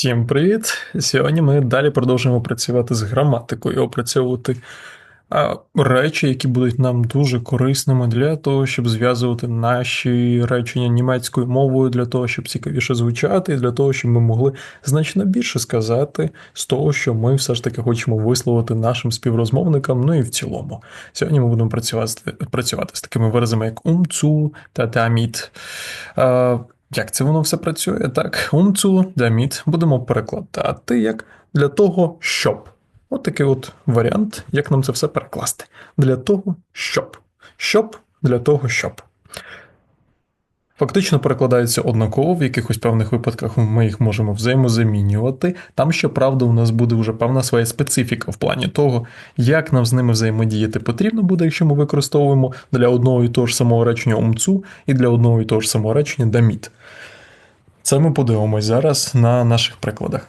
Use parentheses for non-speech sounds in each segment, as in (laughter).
Всім привіт! Сьогодні ми далі продовжуємо працювати з граматикою, опрацьовувати речі, які будуть нам дуже корисними для того, щоб зв'язувати наші речення німецькою мовою, для того, щоб цікавіше звучати, і для того, щоб ми могли значно більше сказати з того, що ми все ж таки хочемо висловити нашим співрозмовникам. Ну і в цілому. Сьогодні ми будемо працювати працювати з такими виразами, як умцу та таміт. Як це воно все працює? Так, умцу даміт будемо перекладати як для того, щоб. От такий от варіант, як нам це все перекласти. Для того, щоб. Щоб для того, щоб. Фактично перекладаються однаково, в якихось певних випадках ми їх можемо взаємозамінювати. Там, щоправда, у нас буде вже певна своя специфіка в плані того, як нам з ними взаємодіяти потрібно буде, якщо ми використовуємо для одного і того ж самого речення умцу і для одного і того ж самого речення даміт. Це ми подивимось зараз на наших прикладах.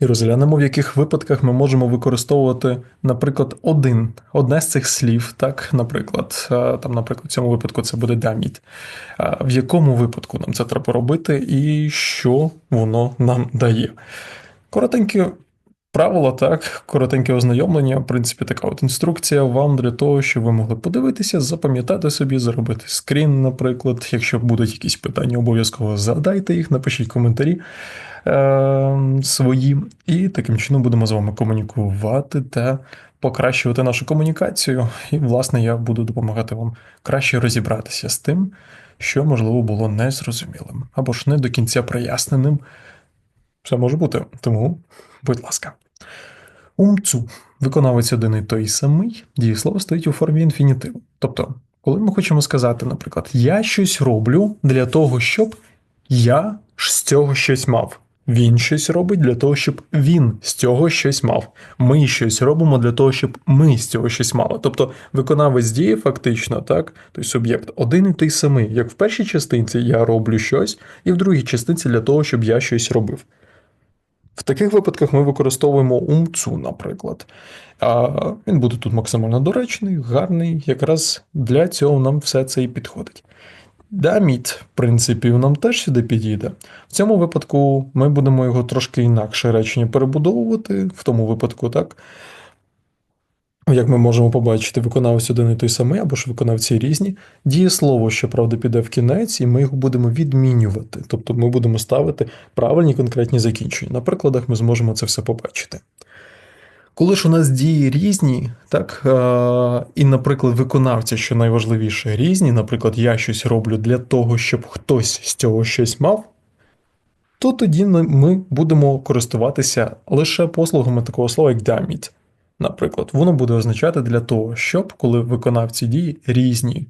І розглянемо, в яких випадках ми можемо використовувати, наприклад, один, одне з цих слів, так, наприклад, там, наприклад, в цьому випадку це буде даміт. В якому випадку нам це треба робити і що воно нам дає? Коротенькі правила, так, коротеньке ознайомлення, в принципі, така от інструкція вам для того, щоб ви могли подивитися, запам'ятати собі, зробити скрін, наприклад. Якщо будуть якісь питання, обов'язково задайте їх, напишіть коментарі е, свої, і таким чином будемо з вами комунікувати та покращувати нашу комунікацію. І, власне, я буду допомагати вам краще розібратися з тим, що, можливо, було незрозумілим або ж не до кінця проясненим. Все може бути, тому, будь ласка. Умцу виконавець один і той самий, дієслово стоїть у формі інфінітиву. Тобто, коли ми хочемо сказати, наприклад, я щось роблю для того, щоб я з цього щось мав. Він щось робить для того, щоб він з цього щось мав. Ми щось робимо для того, щоб ми з цього щось мали. Тобто виконавець дії фактично, так, той суб'єкт один і той самий. Як в першій частинці я роблю щось, і в другій частинці для того, щоб я щось робив. В таких випадках ми використовуємо умцу, наприклад. А Він буде тут максимально доречний, гарний, якраз для цього нам все це і підходить. Даміт, в принципі, нам теж сюди підійде. В цьому випадку ми будемо його трошки інакше речення перебудовувати, в тому випадку, так. Як ми можемо побачити, виконавець один і той самий, або ж виконавці різні. Дієслово, щоправда, піде в кінець, і ми його будемо відмінювати. Тобто ми будемо ставити правильні конкретні закінчення. На прикладах ми зможемо це все побачити. Коли ж у нас дії різні, так, і, наприклад, виконавці, що найважливіше, різні, наприклад, я щось роблю для того, щоб хтось з цього щось мав, то тоді ми будемо користуватися лише послугами такого слова, як даміт. Наприклад, воно буде означати для того, щоб коли виконавці дії різні.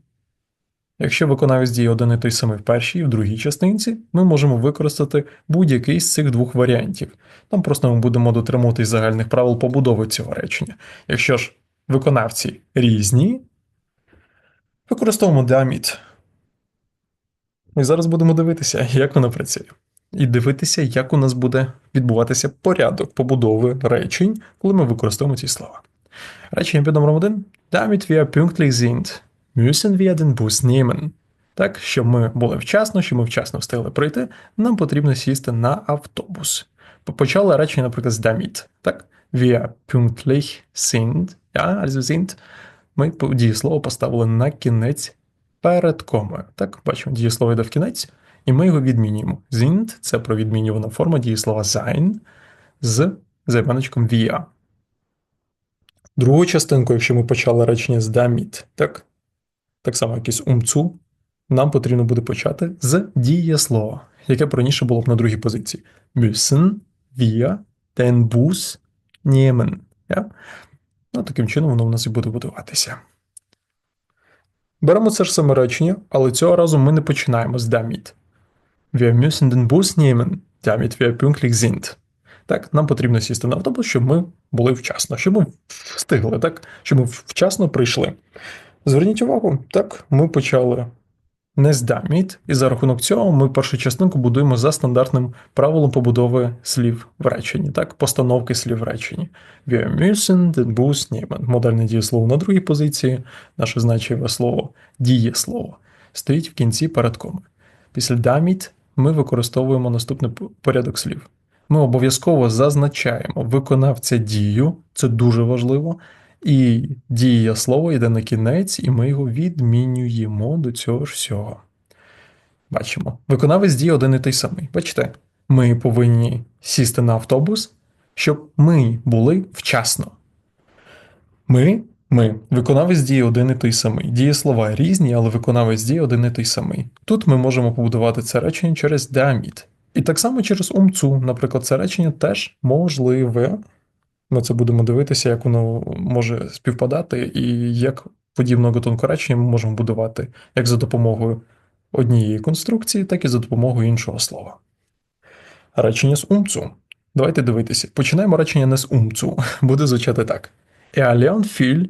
Якщо виконавець діє один і той самий в першій і в другій частинці, ми можемо використати будь-який з цих двох варіантів. Там просто ми будемо дотримуватись загальних правил побудови цього речення. Якщо ж виконавці різні, використовуємо діаміт. І зараз будемо дивитися, як воно працює і дивитися, як у нас буде відбуватися порядок побудови речень, коли ми використовуємо ці слова. Речення під номером 1. Damit wir pünktlich sind, müssen wir den Bus nehmen. Так, щоб ми були вчасно, щоб ми вчасно встигли прийти, нам потрібно сісти на автобус. Почали речення, наприклад, з damit. Так? Wir pünktlich sind, ja, also sind. Ми дієслово поставили на кінець перед комою. Так, бачимо, дієслово йде в кінець. І ми його відмінюємо. Sind – це провідмінювана форма дієслова sein з займеночком via. Другу частинку, якщо ми почали речення з damit, так так само, як і з umzu, нам потрібно буде почати з дієслова, яке раніше було б на другій позиції. Müssen wir den Bus nehmen. Ja? Ну, Таким чином воно в нас і буде будуватися. Беремо це ж саме речення, але цього разу ми не починаємо з damit. Wir müssen den Bus nehmen, damit wir pünktlich sind. Так, нам потрібно сісти на автобус, щоб ми були вчасно, щоб ми встигли, так, щоб ми вчасно прийшли. Зверніть увагу, так, ми почали не з damit, і за рахунок цього ми першу частинку будуємо за стандартним правилом побудови слів в реченні, так, постановки слів в реченні. Wir müssen den Bus nehmen. Модальне дієслово на другій позиції, наше значиве слово дієслово стоїть в кінці перед комою. Після damit ми використовуємо наступний порядок слів. ми обов'язково зазначаємо виконавця дію, це дуже важливо. І дія слово йде на кінець, і ми його відмінюємо до цього ж всього. Бачимо. Виконавець дії один і той самий. Бачите, ми повинні сісти на автобус, щоб ми були вчасно. Ми, ми, виконавець дії один і той самий. Дієслова різні, але виконавець дії один і той самий. Тут ми можемо побудувати це речення через деамід. І так само через умцу, наприклад, це речення теж можливе. Ми це будемо дивитися, як воно може співпадати, і як подібного гатунку речення ми можемо будувати як за допомогою однієї конструкції, так і за допомогою іншого слова. Речення з умцу. Давайте дивитися. Починаємо речення не з умцу. (laughs) Буде звучати так. Er lernt viel,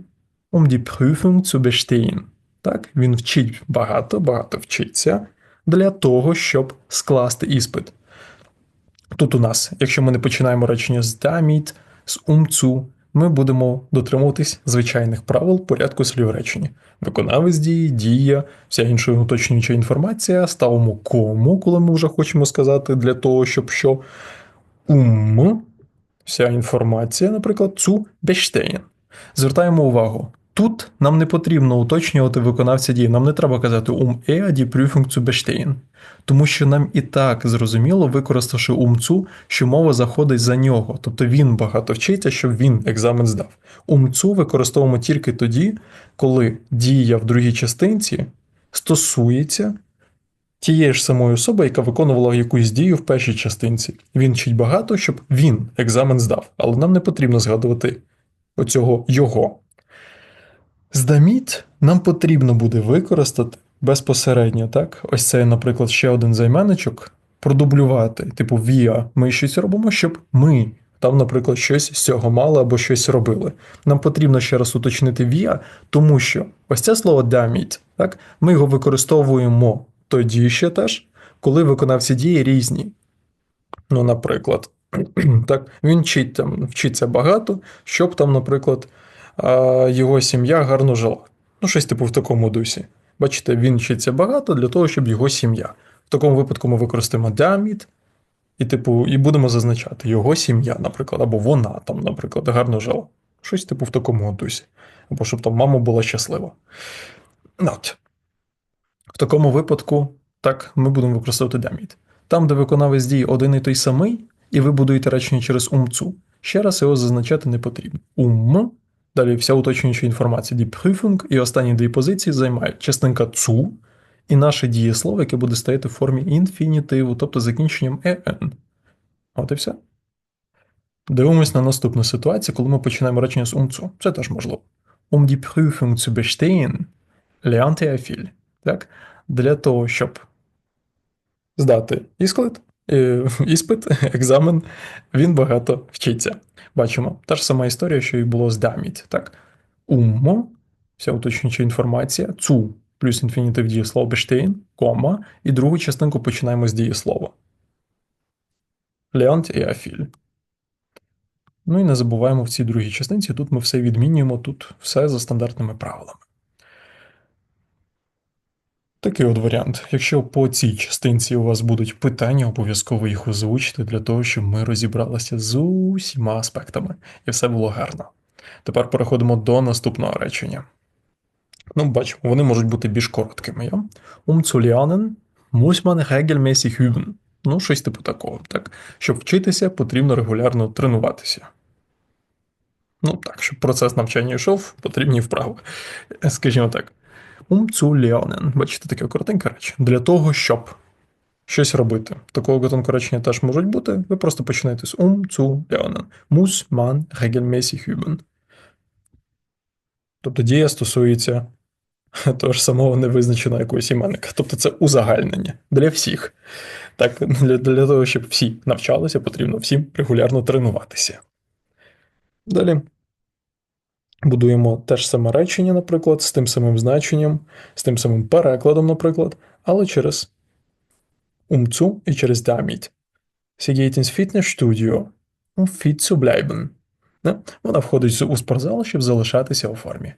um die Prüfung zu bestehen. Так, він вчить багато, багато вчиться для того, щоб скласти іспит. Тут у нас, якщо ми не починаємо речення з damit, з умцу, ми будемо дотримуватись звичайних правил порядку слів речення. Виконавець дії, дія, вся інша уточнююча інформація, ставимо кому, коли ми вже хочемо сказати, для того, щоб що ум, вся інформація, наприклад, цу бештейн. Звертаємо увагу. Тут нам не потрібно уточнювати виконавця дії, нам не треба казати ум е die Prüfung zu bestehen, тому що нам і так зрозуміло, використавши умцу, що мова заходить за нього, тобто він багато вчиться, щоб він екзамен здав. Умцу використовуємо тільки тоді, коли дія в другій частинці стосується тієї ж самої особи, яка виконувала якусь дію в першій частинці. Він вчить багато, щоб він екзамен здав, але нам не потрібно згадувати оцього його. Здаміт нам потрібно буде використати безпосередньо, так? Ось це, наприклад, ще один займенничок продублювати. Типу, віа, ми щось робимо, щоб ми там, наприклад, щось з цього мали або щось робили. Нам потрібно ще раз уточнити віа, тому що ось це слово даміт, так? Ми його використовуємо тоді ще теж, коли виконавці дії різні. Ну, наприклад, (clears throat) так, він вчить там, вчиться багато, щоб там, наприклад, його сім'я гарно жила. Ну, щось типу в такому дусі. Бачите, він вчиться багато для того, щоб його сім'я. В такому випадку ми використаємо діамід, і, типу, і будемо зазначати його сім'я, наприклад, або вона там, наприклад, гарно жила. Щось типу в такому дусі. Або щоб там мама була щаслива. От. В такому випадку, так, ми будемо використовувати діамід. Там, де виконавець дії один і той самий, і ви будуєте речення через умцу, ще раз його зазначати не потрібно. Ум Далі вся уточнююча інформація Prüfung і останні дві позиції займають частинка цу і наше дієслово, яке буде стояти в формі інфінітиву, тобто закінченням en. От і все. Дивимось на наступну ситуацію, коли ми починаємо речення з умцу. Це теж можливо. Um die Prüfung zu bestehen, lernte er viel. Так? Для того, щоб здати е, (laughs) іспит, екзамен, він багато вчиться. Бачимо, та ж сама історія, що і було з даміт. Так? Уммо, вся уточнююча інформація, цу плюс інфінітив дієслова бештейн, кома, і другу частинку починаємо з дієслова. Леонт і Афіль. Ну і не забуваємо в цій другій частинці, тут ми все відмінюємо, тут все за стандартними правилами. Такий от варіант. Якщо по цій частинці у вас будуть питання, обов'язково їх озвучити для того, щоб ми розібралися з усіма аспектами, і все було гарно. Тепер переходимо до наступного речення. Ну, бачимо, вони можуть бути більш короткими. Я? Um zu lernen. Ну, щось типу такого. Так? Щоб вчитися, потрібно регулярно тренуватися. Ну, так, щоб процес навчання йшов, потрібні вправи. Скажімо так um. Бачите, таке коротеньке речення. Для того, щоб щось робити. Такого гатунку речення теж можуть бути. Ви просто починаєте з lernen. Muss man regelmäßig üben. Тобто дія стосується того ж самого невизначеного якогось іменника. Тобто це узагальнення для всіх. Так, Для, для того, щоб всі навчалися, потрібно всім регулярно тренуватися. Далі будуємо те ж саме речення, наприклад, з тим самим значенням, з тим самим перекладом, наприклад, але через умцу і через damit. Sie ins Fitnessstudio, um fit zu bleiben. Вона входить у спортзал, щоб залишатися у формі.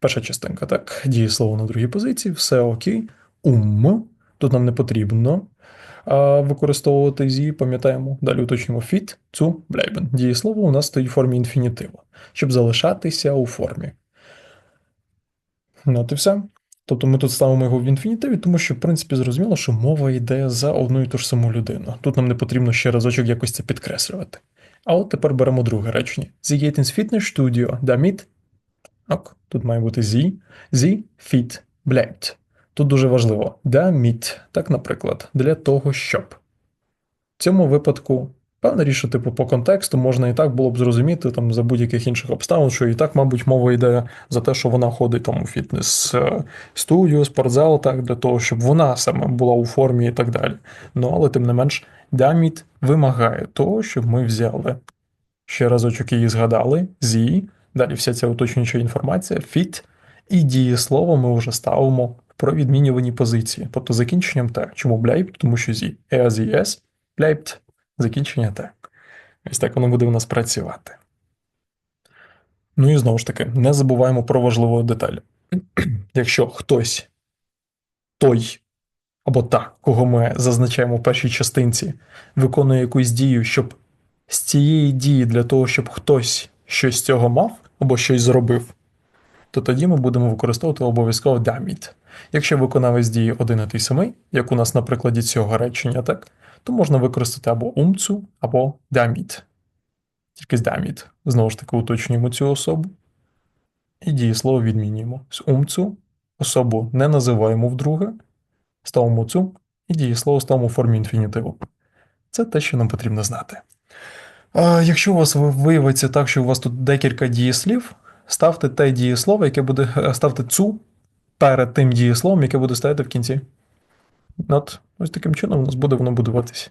Перша частинка, так, дієслово на другій позиції, все окей. Ум. Тут нам не потрібно використовувати зі, пам'ятаємо, далі уточнюємо fit, zu bleiben. Дієслово у нас стоїть в формі інфінітиву, щоб залишатися у формі. Ну, от і все. Тобто ми тут ставимо його в інфінітиві, тому що, в принципі, зрозуміло, що мова йде за одну і ту ж саму людину. Тут нам не потрібно ще разочок якось це підкреслювати. А от тепер беремо друге речення. Sie geht ins Fitnessstudio, damit... Ок, тут має бути sie. Sie fit bleibt. Тут дуже важливо. Damit. Так, наприклад, для того, щоб. В цьому випадку, певна річ, типу, по контексту можна і так було б зрозуміти там за будь-яких інших обставин, що і так, мабуть, мова йде за те, що вона ходить там у фітнес-студію, спортзал, так, для того, щоб вона саме була у формі і так далі. Ну, але тим не менш, damit вимагає того, щоб ми взяли ще разочок її згадали, зі, далі вся ця уточнююча інформація, fit, і дієслово ми вже ставимо про відмінювані позиції, тобто закінченням Т. Чому bleibt? Тому що зі. Sie, es, bleibt, закінчення Т. Ось так воно буде у нас працювати. Ну і знову ж таки, не забуваємо про важливу деталь. (clears throat) Якщо хтось, той або та, кого ми зазначаємо в першій частинці, виконує якусь дію, щоб з цієї дії для того, щоб хтось щось з цього мав або щось зробив, то тоді ми будемо використовувати обов'язково damit. Якщо виконавець дії один і той самий, як у нас на прикладі цього речення, так, то можна використати або умцу, або damit. Тільки з damit. Знову ж таки, уточнюємо цю особу. І дієслово відмінюємо. З умцу особу не називаємо вдруге, ставимо цу, і дієслово ставимо у формі інфінітиву. Це те, що нам потрібно знати. А Якщо у вас виявиться так, що у вас тут декілька дієслів, ставте те дієслово, яке буде е, ставте цу перед тим дієсловом, яке буде стояти в кінці. От ось таким чином у нас буде воно будуватися.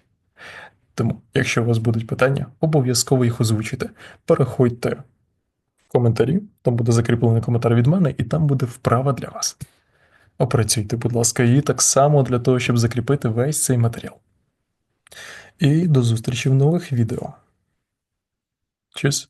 Тому, якщо у вас будуть питання, обов'язково їх озвучите. Переходьте в коментарі, там буде закріплений коментар від мене, і там буде вправа для вас. Опрацюйте, будь ласка, її так само для того, щоб закріпити весь цей матеріал. І до зустрічі в нових відео. Tschüss.